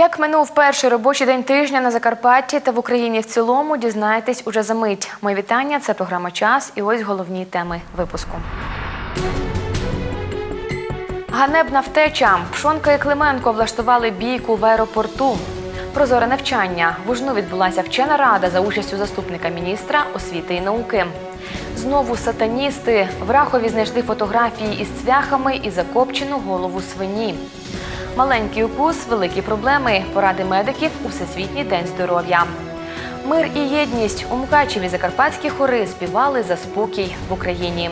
Як минув перший робочий день тижня на Закарпатті та в Україні в цілому, дізнаєтесь уже за мить. Мої вітання. Це програма Час. І ось головні теми випуску. Ганебна втеча. Пшонка і Клименко влаштували бійку в аеропорту. Прозоре навчання. В Ужну відбулася вчена рада за участю заступника міністра освіти і науки. Знову сатаністи. В Рахові знайшли фотографії із цвяхами і закопчену голову свині. Маленький укус, великі проблеми. Поради медиків у Всесвітній день здоров'я. Мир і єдність у Мукачеві закарпатські хори співали за спокій в Україні.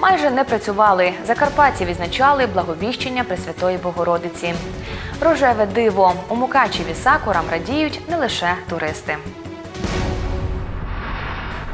Майже не працювали. Закарпатці відзначали благовіщення Пресвятої Богородиці. Рожеве диво у Мукачеві сакурам радіють не лише туристи.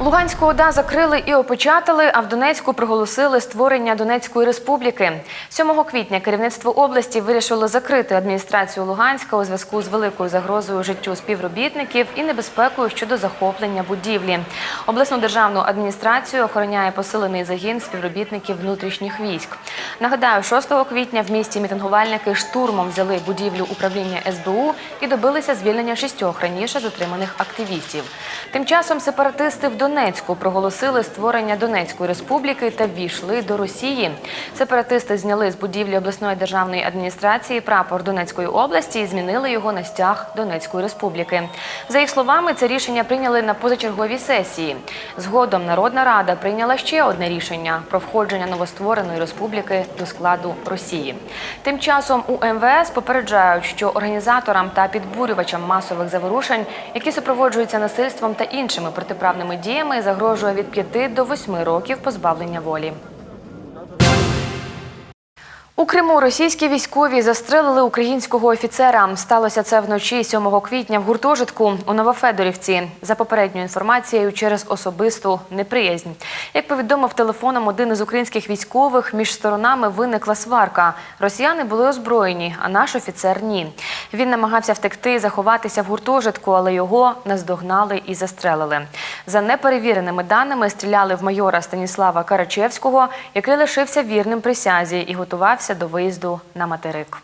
Луганську ОДА закрили і опечатали, а в Донецьку проголосили створення Донецької республіки. 7 квітня керівництво області вирішило закрити адміністрацію Луганська у зв'язку з великою загрозою життю співробітників і небезпекою щодо захоплення будівлі. Обласну державну адміністрацію охороняє посилений загін співробітників внутрішніх військ. Нагадаю, 6 квітня в місті мітингувальники штурмом взяли будівлю управління СБУ і добилися звільнення шістьох раніше затриманих активістів. Тим часом сепаратисти в Донецьку проголосили створення Донецької республіки та ввійшли до Росії. Сепаратисти зняли з будівлі обласної державної адміністрації прапор Донецької області і змінили його на стяг Донецької республіки. За їх словами, це рішення прийняли на позачерговій сесії. Згодом Народна Рада прийняла ще одне рішення про входження новоствореної республіки до складу Росії. Тим часом у МВС попереджають, що організаторам та підбурювачам масових заворушень, які супроводжуються насильством та іншими протиправними діями, загрожує від 5 до 8 років позбавлення волі. У Криму російські військові застрелили українського офіцера. Сталося це вночі 7 квітня в гуртожитку у Новофедорівці. За попередньою інформацією, через особисту неприязнь. Як повідомив телефоном один із українських військових, між сторонами виникла сварка. Росіяни були озброєні, а наш офіцер ні. Він намагався втекти заховатися в гуртожитку, але його наздогнали і застрелили. За неперевіреними даними стріляли в майора Станіслава Карачевського, який лишився вірним присязі і готувався до виїзду на материк.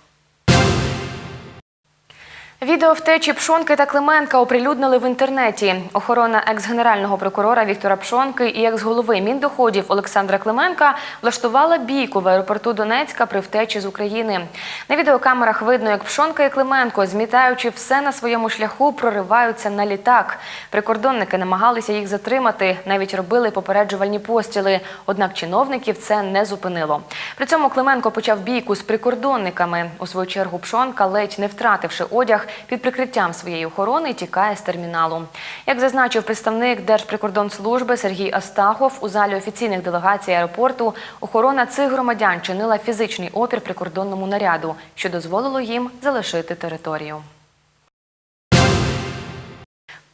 Відео втечі Пшонки та Клименка оприлюднили в інтернеті. Охорона екс-генерального прокурора Віктора Пшонки і екс-голови Міндоходів Олександра Клименка влаштувала бійку в аеропорту Донецька при втечі з України. На відеокамерах видно, як Пшонка і Клименко, змітаючи все на своєму шляху, прориваються на літак. Прикордонники намагалися їх затримати, навіть робили попереджувальні постріли. Однак чиновників це не зупинило. При цьому Клименко почав бійку з прикордонниками. У свою чергу Пшонка, ледь не втративши одяг, під прикриттям своєї охорони тікає з терміналу. Як зазначив представник Держприкордонслужби Сергій Астахов, у залі офіційних делегацій аеропорту охорона цих громадян чинила фізичний опір прикордонному наряду, що дозволило їм залишити територію.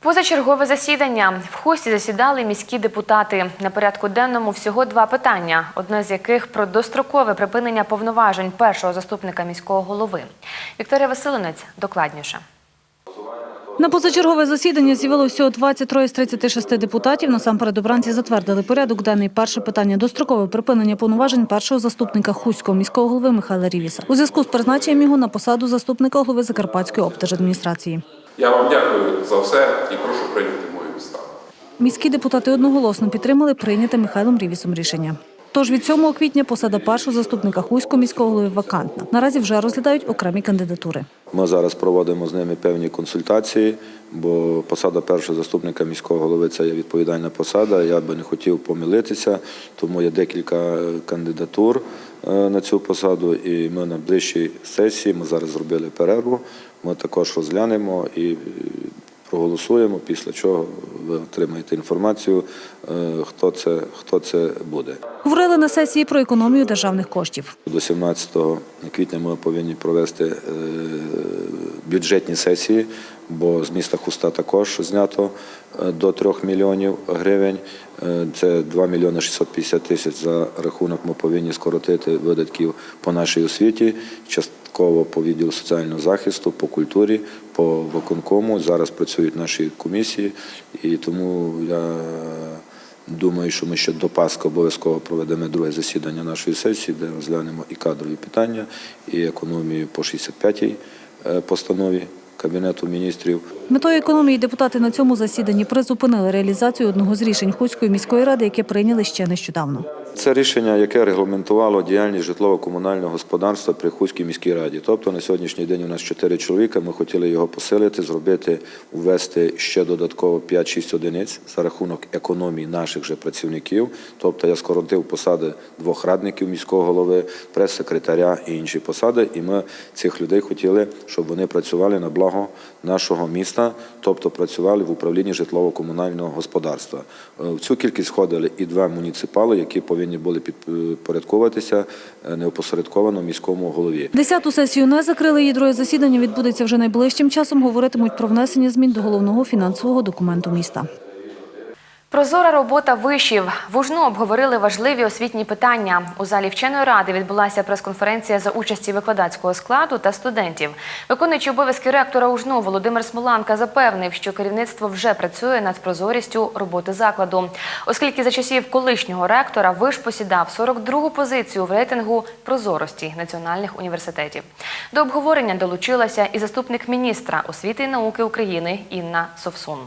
Позачергове засідання в хусті засідали міські депутати. На порядку денному всього два питання. Одне з яких про дострокове припинення повноважень першого заступника міського голови. Вікторія Василинець докладніше. На позачергове засідання з'явилося всього 23 з 36 депутатів. Насамперед обранці затвердили порядок денний. Перше питання – дострокове припинення повноважень першого заступника Хуського міського голови Михайла Рівіса. У зв'язку з призначенням його на посаду заступника голови Закарпатської облдержадміністрації. Я вам дякую за все і прошу прийняти мою відставку. Міські депутати одноголосно підтримали прийняте Михайлом Рівісом рішення. Тож від 7 квітня посада першого заступника Хуського міського голови вакантна. Наразі вже розглядають окремі кандидатури. Ми зараз проводимо з ними певні консультації, бо посада першого заступника міського голови це є відповідальна посада. Я би не хотів помилитися, тому є декілька е, кандидатур е, на цю посаду. І ми на ближчій сесії ми зараз зробили перерву. Ми також розглянемо і проголосуємо. Після чого ви отримаєте інформацію, е, хто це, хто це буде. Говорили на сесії про економію державних коштів. До 17 квітня ми повинні провести е, бюджетні сесії, бо з міста Хуста також знято е, до 3 мільйонів гривень. Це 2 мільйони 650 тисяч за рахунок. Ми повинні скоротити видатків по нашій освіті, частково по відділу соціального захисту, по культурі, по виконкому. Зараз працюють наші комісії, і тому я Думаю, що ми ще до Пасхи обов'язково проведемо друге засідання нашої сесії, де розглянемо і кадрові питання, і економію по 65-й е, постанові Кабінету міністрів. Метою економії депутати на цьому засіданні призупинили реалізацію одного з рішень Хуської міської ради, яке прийняли ще нещодавно. Це рішення, яке регламентувало діяльність житлово-комунального господарства при Хуській міській раді. Тобто на сьогоднішній день у нас чотири чоловіка. Ми хотіли його посилити, зробити, ввести ще додатково 5-6 одиниць за рахунок економії наших же працівників. Тобто я скоротив посади двох радників міського голови, прес-секретаря і інші посади. І ми цих людей хотіли, щоб вони працювали на благо нашого міста, тобто працювали в управлінні житлово-комунального господарства. Е, В цю кількість входили і два муніципали, які повинні були підпорядковуватися е, неопосередковано міському голові. Десяту сесію не закрили. Її друге засідання відбудеться вже найближчим часом. Говоритимуть про внесення змін до головного фінансового документу міста. Прозора робота вишів. В УЖНУ обговорили важливі освітні питання. У залі вченої ради відбулася прес-конференція за участі викладацького складу та студентів. Виконуючий обов'язки ректора УЖНУ Володимир Смоланка запевнив, що керівництво вже працює над прозорістю роботи закладу, оскільки за часів колишнього ректора виш посідав 42-гу позицію в рейтингу прозорості національних університетів. До обговорення долучилася і заступник міністра освіти і науки України Інна Совсун.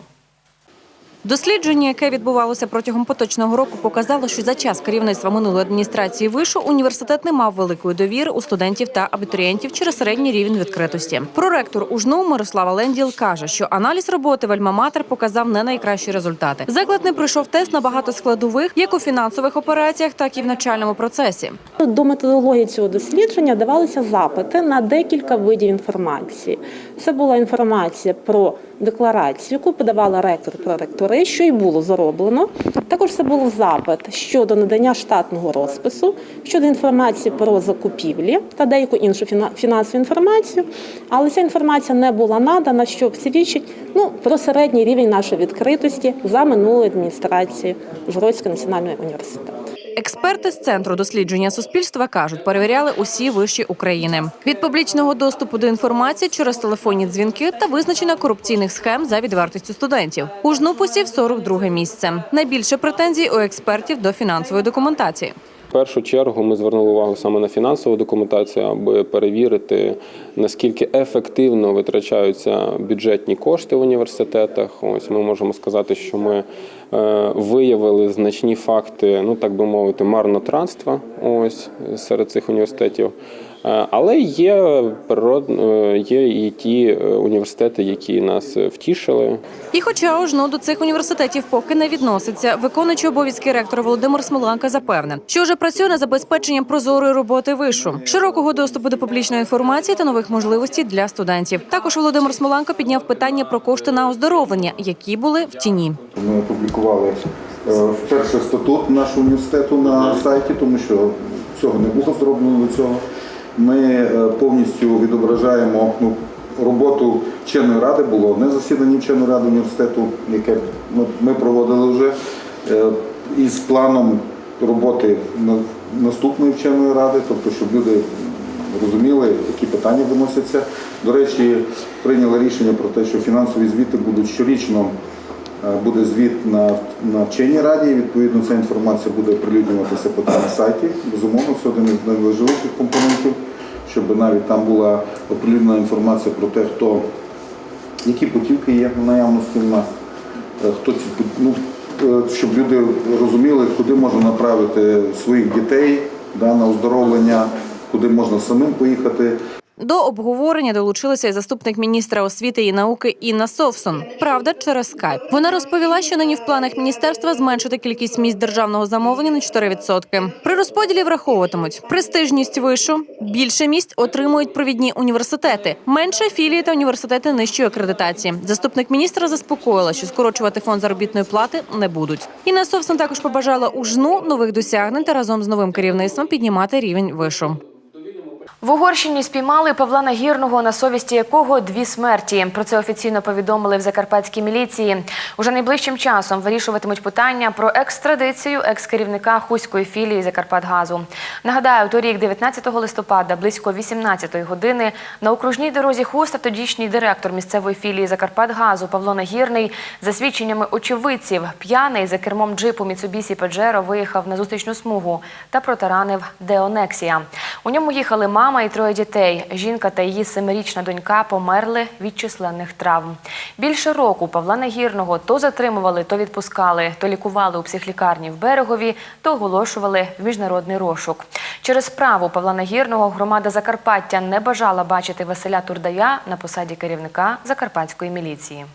Дослідження, яке відбувалося протягом поточного року, показало, що за час керівництва минулої адміністрації вишу університет не мав великої довіри у студентів та абітурієнтів через середній рівень відкритості. Проректор УЖНУ Мирослава Ленділ каже, що аналіз роботи в Альма-Матер показав не найкращі результати. Заклад не пройшов тест на багато складових, як у фінансових операціях, так і в навчальному процесі. До методології цього дослідження давалися запити на декілька видів інформації. Це була інформація про декларацію, яку подавала ректор про ректори, що й було зроблено. Також це був запит щодо надання штатного розпису, щодо інформації про закупівлі та деяку іншу фіна- фінансову інформацію. Але ця інформація не була надана, що свідчить ну, про середній рівень нашої відкритості за минулої адміністрації Ужгородського національного університету. Експерти з центру дослідження суспільства кажуть, перевіряли усі виші України від публічного доступу до інформації через телефонні дзвінки та визначення корупційних схем за відвертістю студентів. У ЖНУ посів 42 місце. Найбільше претензій у експертів до фінансової документації. Першу чергу ми звернули увагу саме на фінансову документацію, аби перевірити наскільки ефективно витрачаються бюджетні кошти в університетах. Ось ми можемо сказати, що ми е, виявили значні факти, ну так би мовити, марнотранства. ось серед цих університетів. Е, Але є природ, е, є і ті е, університети, які нас втішили. І хоча ОЖНУ до цих університетів поки не відноситься, виконуючий обов'язки ректора Володимир Смоланка запевнив, що вже працює над забезпеченням прозорої роботи вишу, широкого доступу до публічної інформації та нових можливостей для студентів. Також Володимир Смоланко підняв питання про кошти на оздоровлення, які були в тіні. Ми опублікували вперше статут нашого університету на сайті, тому що цього не було зроблено до цього. Ми е, повністю відображаємо ну, роботу вченої ради, було одне засідання вченої ради університету, яке ми- проводили вже е, із планом роботи наступної вченої ради, тобто, щоб люди розуміли, які питання виносяться. До речі, прийняли рішення про те, що фінансові звіти будуть щорічно. Е, Буде звіт на, на вченій раді. Відповідно, ця інформація буде оприлюднюватися на сайті. Безумовно, це один із найважливіших компонентів, щоб навіть там була оприлюднена інформація про те, хто які путівки є в наявності в нас, е, хто ці ну, е, щоб люди розуміли, куди можна направити своїх дітей да, на оздоровлення, куди можна самим поїхати. До обговорення долучилася і заступник міністра освіти і науки Інна Совсон. Правда, через скайп. Вона розповіла, що нині в планах міністерства зменшити кількість місць державного замовлення на 4%. При розподілі враховуватимуть престижність вишу, більше місць отримують провідні університети, менше філії та університети нижчої акредитації. Заступник міністра заспокоїла, що скорочувати фонд заробітної плати не будуть. Інна Совсон також побажала УЖНУ нових досягнень та разом з новим керівництвом піднімати рівень вишу. В Угорщині спіймали Павла Нагірного, на совісті якого дві смерті. Про це офіційно повідомили в закарпатській міліції. Уже найближчим часом вирішуватимуть питання про екстрадицію екс-керівника хуської філії Закарпатгазу. Нагадаю, торік, 19 листопада, близько 18 години, на окружній дорозі Хуста тодішній директор місцевої філії Закарпатгазу Павло Нагірний, за свідченнями очевидців, п'яний за кермом джипу Mitsubishi Pajero виїхав на зустрічну смугу та протаранив Деонексія. У ньому їхали мама мама і троє дітей. Жінка та її семирічна донька померли від численних травм. Більше року Павла Нагірного то затримували, то відпускали, то лікували у психлікарні в Берегові, то оголошували в міжнародний розшук. Через справу Павла Нагірного громада Закарпаття не бажала бачити Василя Турдая на посаді керівника закарпатської міліції.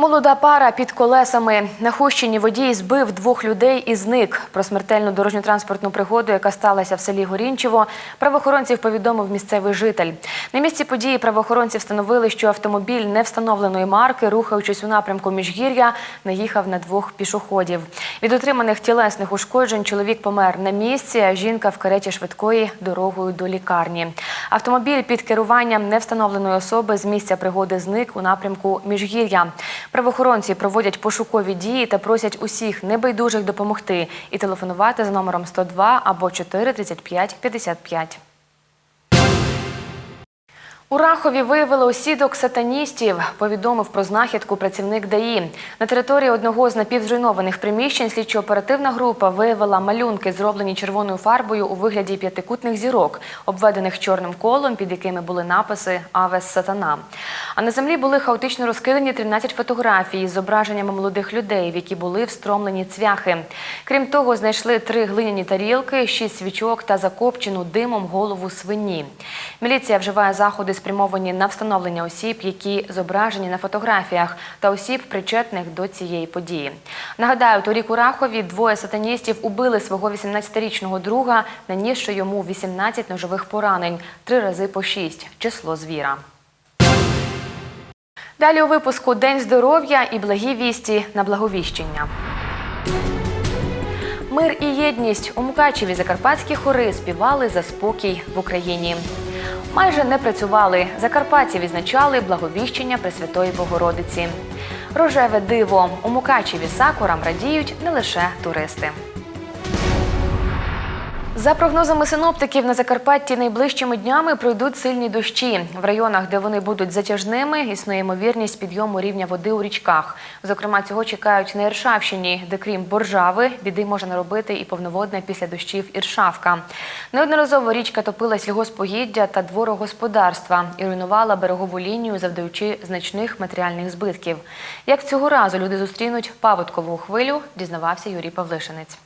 Молода пара під колесами на Хущині водій збив двох людей і зник. Про смертельну дорожньо-транспортну пригоду, яка сталася в селі Горінчево, правоохоронців повідомив місцевий житель. На місці події правоохоронці встановили, що автомобіль невстановленої марки, рухаючись у напрямку Міжгір'я, наїхав на двох пішоходів. Від отриманих тілесних ушкоджень чоловік помер на місці, а жінка в кареті швидкої дорогою до лікарні. Автомобіль під керуванням невстановленої особи з місця пригоди зник у напрямку Міжгір'я. Правоохоронці проводять пошукові дії та просять усіх небайдужих допомогти і телефонувати за номером 102 або 4 35 55. У Рахові виявили осідок сатаністів. Повідомив про знахідку працівник ДАІ. На території одного з напівзруйнованих приміщень слідчо-оперативна група виявила малюнки, зроблені червоною фарбою у вигляді п'ятикутних зірок, обведених чорним колом, під якими були написи Авес Сатана. А на землі були хаотично розкидані 13 фотографій з зображеннями молодих людей, в які були встромлені цвяхи. Крім того, знайшли три глиняні тарілки, шість свічок та закопчену димом голову свині. Міліція вживає заходи, спрямовані на встановлення осіб, які зображені на фотографіях, та осіб, причетних до цієї події. Нагадаю, торік у Рахові двоє сатаністів убили свого 18-річного друга, нанісши йому 18 ножових поранень, три рази по шість. Число звіра. Далі у випуску День здоров'я і благі вісті на благовіщення. Мир і єдність у Мукачеві закарпатські хори співали за спокій в Україні. Майже не працювали. Закарпатці відзначали благовіщення Пресвятої Богородиці. Рожеве диво у Мукачеві сакурам радіють не лише туристи. За прогнозами синоптиків, на Закарпатті найближчими днями пройдуть сильні дощі. В районах, де вони будуть затяжними, існує ймовірність підйому рівня води у річках. Зокрема, цього чекають на Іршавщині, де крім боржави, біди може наробити і повноводна після дощів Іршавка. Неодноразово річка топила сільгоспогіддя та дворогосподарства і руйнувала берегову лінію, завдаючи значних матеріальних збитків. Як цього разу люди зустрінуть паводкову хвилю, дізнавався Юрій Павлишинець.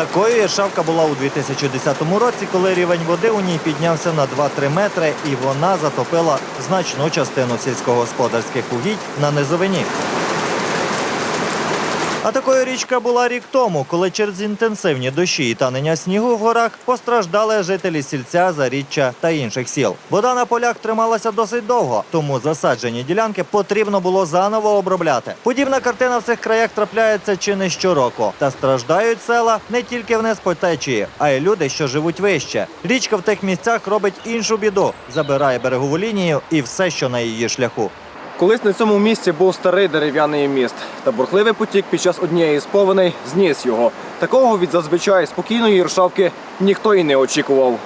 Такою Іршавка була у 2010 році, коли рівень води у ній піднявся на 2-3 метри, і вона затопила значну частину сільськогосподарських угідь на низовині. А такою річка була рік тому, коли через інтенсивні дощі і танення снігу в горах постраждали жителі сільця, заріччя та інших сіл. Вода на полях трималася досить довго, тому засаджені ділянки потрібно було заново обробляти. Подібна картина в цих краях трапляється чи не щороку. Та страждають села не тільки вниз по течії, а й люди, що живуть вище. Річка в тих місцях робить іншу біду, забирає берегову лінію і все, що на її шляху. Колись на цьому місці був старий дерев'яний міст, та бурхливий потік під час однієї з повеней зніс його. Такого від зазвичай спокійної Іршавки ніхто і не очікував.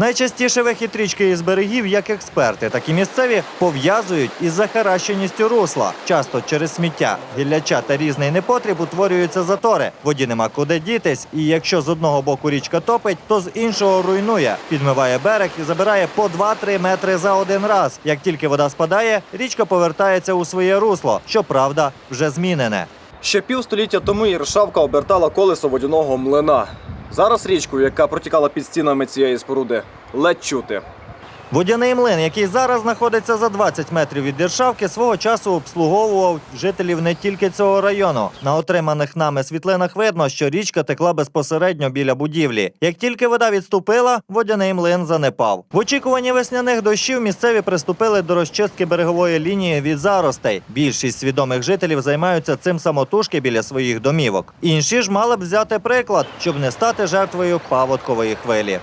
Найчастіше вихід річки із берегів, як експерти, так і місцеві пов'язують із захаращеністю русла. Часто через сміття, гілляча та різний непотріб утворюються затори. Воді нема куди дітись, і якщо з одного боку річка топить, то з іншого руйнує, підмиває берег і забирає по 2-3 метри за один раз. Як тільки вода спадає, річка повертається у своє русло, щоправда, вже змінене. Ще півстоліття тому Іршавка обертала колесо водяного млина. Зараз річку, яка протікала під стінами цієї споруди, ледь чути. Водяний млин, який зараз знаходиться за 20 метрів від Державки, свого часу обслуговував жителів не тільки цього району. На отриманих нами світлинах видно, що річка текла безпосередньо біля будівлі. Як тільки вода відступила, водяний млин занепав. В очікуванні весняних дощів місцеві приступили до розчистки берегової лінії від заростей. Більшість свідомих жителів займаються цим самотужки біля своїх домівок. Інші ж мали б взяти приклад, щоб не стати жертвою паводкової хвилі.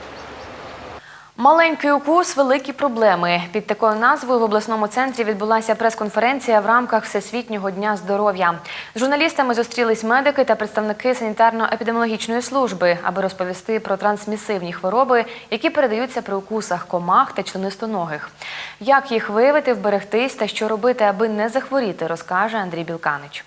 Маленький укус великі проблеми. Під такою назвою в обласному центрі відбулася прес-конференція в рамках Всесвітнього дня здоров'я. З журналістами зустрілись медики та представники санітарно-епідеміологічної служби, аби розповісти про трансмісивні хвороби, які передаються при укусах комах та членистоногих. Як їх виявити, вберегтись та що робити, аби не захворіти, розкаже Андрій Білканич.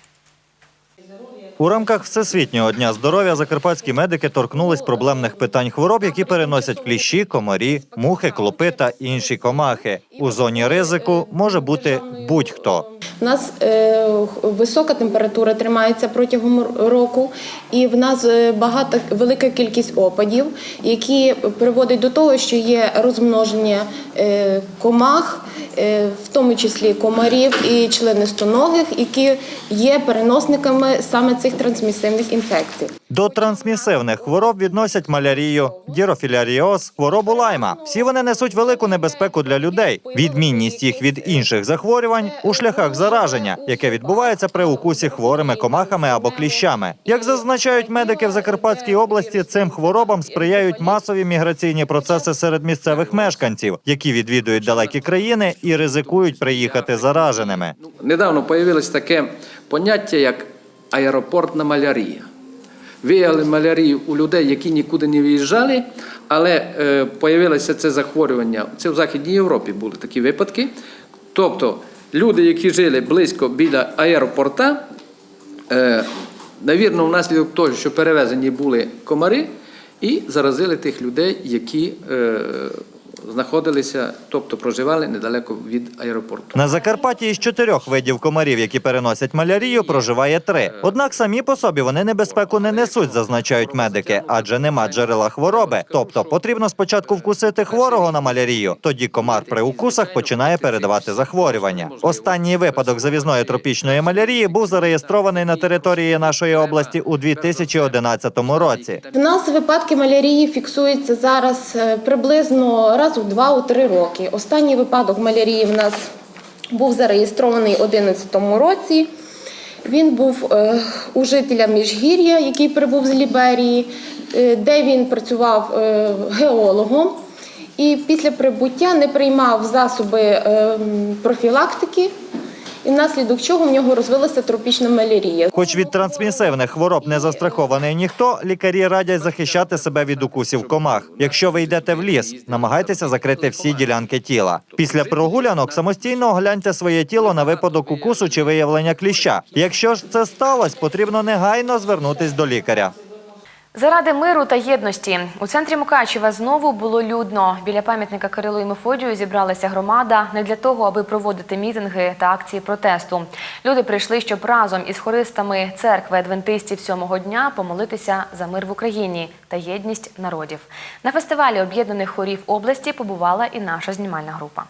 У рамках Всесвітнього дня здоров'я закарпатські медики торкнулись проблемних питань хвороб, які переносять кліщі, комарі, мухи, клопи та інші комахи. У зоні ризику може бути будь-хто. У нас е, висока температура тримається протягом року, і в нас е, багата велика кількість опадів, які приводять до того, що є розмноження е, комах, в тому числі комарів і членистоногих, які є переносниками саме цих трансмісивних інфекцій. До трансмісивних хвороб відносять малярію, дірофіляріоз, хворобу лайма. Всі вони несуть велику небезпеку для людей. Відмінність їх від інших захворювань у шляхах зараження, яке відбувається при укусі хворими комахами або кліщами. Як зазначають медики в Закарпатській області, цим хворобам сприяють масові міграційні процеси серед місцевих мешканців, які відвідують далекі країни і ризикують приїхати зараженими. Недавно появилось таке поняття, як аеропортна малярія. Виявили малярію у людей, які нікуди не виїжджали, але е, появилося це захворювання. Це в Західній Європі були такі випадки. Тобто люди, які жили близько біля аеропорта, е, навірно, внаслідок того, що перевезені були комари, і заразили тих людей, які е, знаходилися, тобто проживали недалеко від аеропорту. На Закарпатті із чотирьох видів комарів, які переносять малярію, проживає три. Однак самі по собі вони небезпеку не несуть, зазначають медики, адже нема джерела хвороби. Тобто потрібно спочатку вкусити хворого на малярію, тоді комар при укусах починає передавати захворювання. Останній випадок завізної тропічної малярії був зареєстрований на території нашої області у 2011 році. В нас випадки малярії фіксуються зараз е, приблизно раз у два у три роки. Останній випадок малярії в нас був зареєстрований у 2011 році. Він був е, у жителя Міжгір'я, який прибув з Ліберії, е, де він працював е, геологом. І після прибуття не приймав засоби профілактики, і внаслідок чого в нього розвилася тропічна малярія. Хоч від трансмісивних хвороб не застрахований ніхто, лікарі радять захищати себе від укусів комах. Якщо ви йдете в ліс, намагайтеся закрити всі ділянки тіла. Після прогулянок самостійно огляньте своє тіло на випадок укусу чи виявлення кліща. Якщо ж це сталося, потрібно негайно звернутись до лікаря. Заради миру та єдності у центрі Мукачева знову було людно. Біля пам'ятника Кирилу і Мефодію зібралася громада не для того, аби проводити мітинги та акції протесту. Люди прийшли, щоб разом із хористами церкви адвентистів сьомого дня помолитися за мир в Україні та єдність народів. На фестивалі об'єднаних хорів області побувала і наша знімальна група.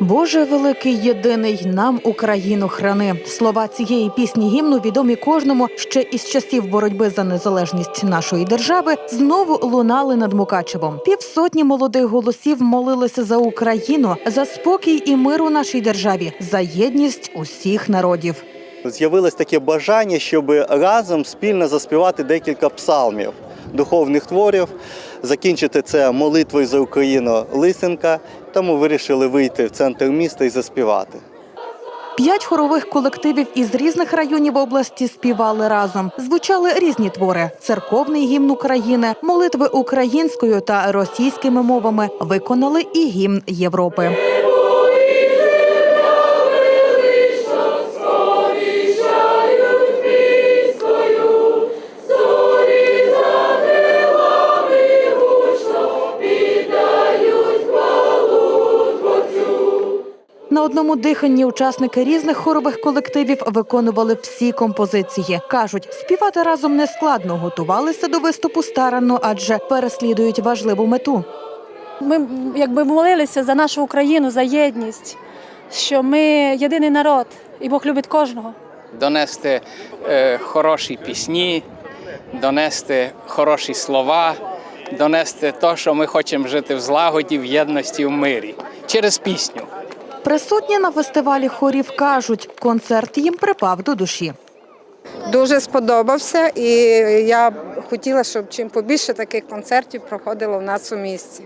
Боже великий єдиний нам Україну храни. Слова цієї пісні гімну відомі кожному ще із часів боротьби за незалежність нашої держави знову лунали над Мукачевом. Півсотні молодих голосів молилися за Україну, за спокій і мир у нашій державі, за єдність усіх народів. З'явилось таке бажання, щоб разом спільно заспівати декілька псалмів, духовних творів, закінчити це молитвою за Україну Лисенка. Тому вирішили вийти в центр міста і заспівати. П'ять хорових колективів із різних районів області співали разом. Звучали різні твори: церковний гімн України, молитви українською та російськими мовами. Виконали і гімн Європи. На одному диханні учасники різних хорових колективів виконували всі композиції. кажуть, співати разом не складно, готувалися до виступу старанно, адже переслідують важливу мету. Ми якби молилися за нашу Україну, за єдність, що ми єдиний народ, і Бог любить кожного. донести е, хороші пісні, донести хороші слова, донести те, що ми хочемо жити в злагоді, в єдності, в мирі через пісню. Присутні на фестивалі хорів кажуть, концерт їм припав до душі. Дуже сподобався, і я хотіла, щоб чим побільше таких концертів проходило в нас у місті.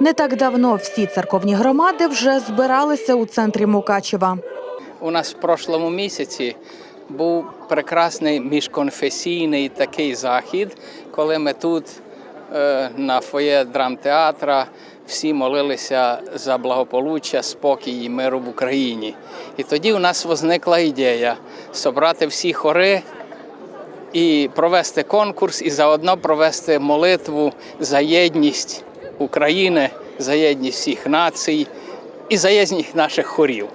Не так давно всі церковні громади вже збиралися у центрі Мукачева. У нас в прошлому місяці був прекрасний міжконфесійний такий захід, коли ми тут е, на фоє драмтеатра всі молилися за благополуччя, спокій і миру в Україні. І тоді у нас возникла ідея зібрати всі хори і провести конкурс, і заодно провести молитву за єдність України, за єдність всіх націй і за єдність наших хорів.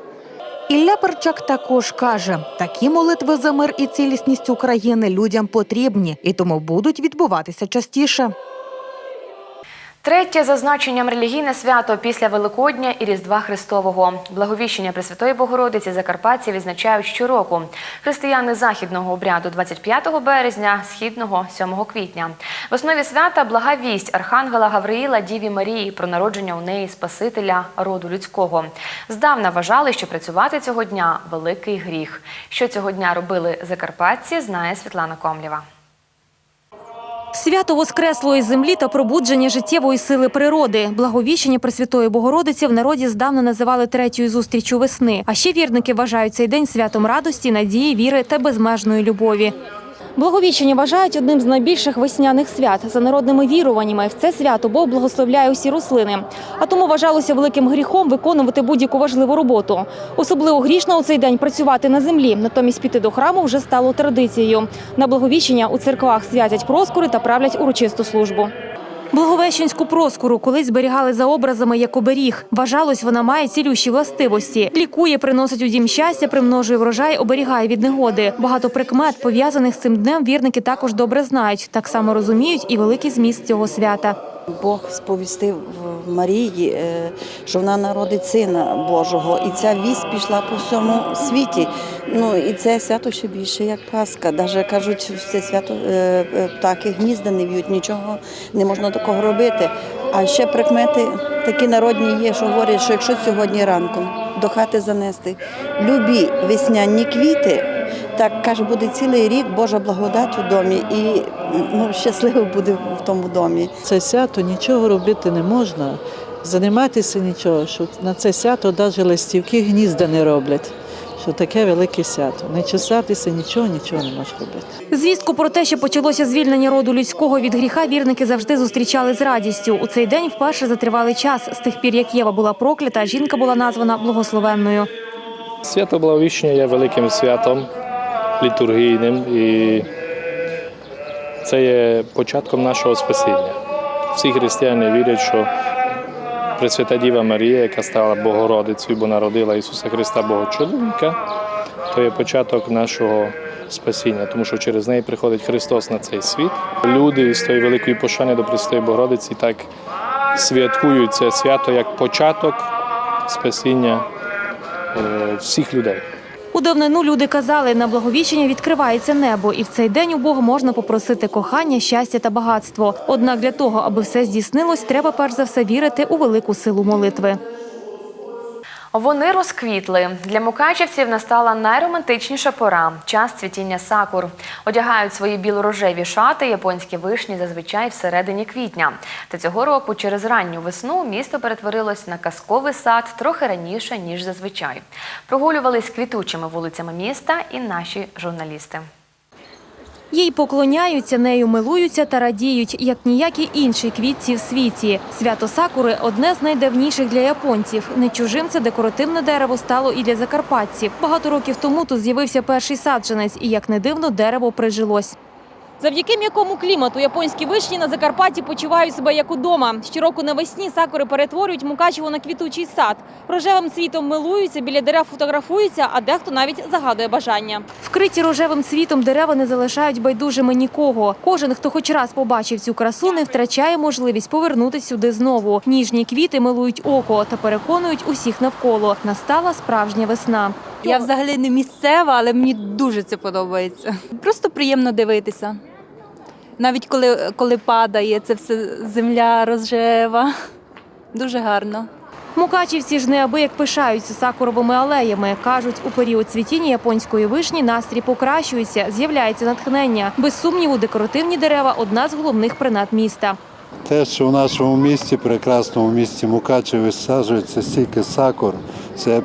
Ілля Перчак також каже, такі молитви за мир і цілісність України людям потрібні і тому будуть відбуватися частіше. Третє за значенням релігійне свято після Великодня і Різдва Христового. Благовіщення Пресвятої Богородиці Закарпатці відзначають щороку. Християни західного обряду 25 березня, східного 7 квітня. В основі свята блага вість Архангела Гавриїла Діві Марії про народження у неї Спасителя роду людського. Здавна вважали, що працювати цього дня великий гріх. Що цього дня робили закарпатці, знає Світлана Комлєва. Свято Воскреслої землі та пробудження життєвої сили природи. Благовіщення Пресвятої Богородиці в народі здавна називали третьою зустрічю весни. А ще вірники вважають цей день святом радості, надії, віри та безмежної любові. Благовіщення вважають одним з найбільших весняних свят. За народними віруваннями в це свято Бог благословляє усі рослини. А тому вважалося великим гріхом виконувати будь-яку важливу роботу. Особливо грішно у цей день працювати на землі. Натомість піти до храму вже стало традицією. На благовіщення у церквах святять проскури та правлять урочисту службу. Благовещенську проскуру колись зберігали за образами як оберіг. Вважалось, вона має цілющі властивості. Лікує, приносить у дім щастя, примножує врожай, оберігає від негоди. Багато прикмет, пов'язаних з цим днем, вірники також добре знають. Так само розуміють і великий зміст цього свята. Бог сповістив Марії, е, що вона народить сина Божого, і ця вість пішла по всьому світі. Ну і це свято ще більше як Пасха. Навіть кажуть, в це свято е, е, птахи гнізда не в'ють, нічого не можна такого робити. А ще прикмети такі народні є, що говорять, що якщо сьогодні ранком до хати занести любі весняні квіти. Так каже, буде цілий рік Божа благодать у домі, і ну щасливо буде в тому домі. Це свято нічого робити не можна, займатися нічого, що на це свято навіть листівки гнізда не роблять. Що таке велике свято. Не чесатися, нічого, нічого не можеш робити. Звістку про те, що почалося звільнення роду людського від гріха, вірники завжди зустрічали з радістю. У цей день вперше за тривалий час, з тих пір, як Єва була проклята, жінка була названа благословенною. Свято Благовіщення є великим святом літургійним і це є початком нашого спасіння. Всі християни вірять, що Пресвята Діва Марія, яка стала Богородицею, бо народила Ісуса Христа Бога чоловіка, то є початок нашого спасіння, тому що через неї приходить Христос на цей світ. Люди з тої великої пошани до Пресвятої Богородиці так святкують це свято як початок спасіння е, всіх людей. У давнину люди казали, на благовіщення відкривається небо, і в цей день у Бога можна попросити кохання, щастя та багатство. Однак для того, аби все здійснилось, треба перш за все вірити у велику силу молитви. Вони розквітли. Для мукачівців настала найромантичніша пора час цвітіння сакур. Одягають свої білорожеві шати японські вишні зазвичай всередині квітня. Та цього року через ранню весну місто перетворилось на казковий сад трохи раніше ніж зазвичай. Прогулювались квітучими вулицями міста і наші журналісти. Їй поклоняються, нею милуються та радіють, як ніякі інші квітці в світі. Свято сакури одне з найдавніших для японців. Не чужим це декоративне дерево стало і для закарпатців. Багато років тому тут з'явився перший саджанець, і як не дивно, дерево прижилось. Завдяки м'якому клімату японські вишні на Закарпатті почувають себе як удома. Щороку навесні сакури перетворюють Мукачево на квітучий сад. Рожевим цвітом милуються, біля дерев фотографуються, а дехто навіть загадує бажання. Вкриті рожевим цвітом дерева не залишають байдужими нікого. Кожен, хто хоч раз побачив цю красу, не втрачає можливість повернутися сюди знову. Ніжні квіти милують око та переконують усіх навколо. Настала справжня весна. Я взагалі не місцева, але мені дуже це подобається. Просто приємно дивитися. Навіть коли, коли падає, це все земля рожева. Дуже гарно. Мукачівці ж неабияк пишаються сакуровими алеями. Кажуть, у період цвітіння японської вишні настрій покращується, з'являється натхнення. Без сумніву, декоративні дерева одна з головних принад міста. Те, що в нашому місті, прекрасному місті Мукачеві, саджується стільки сакур, це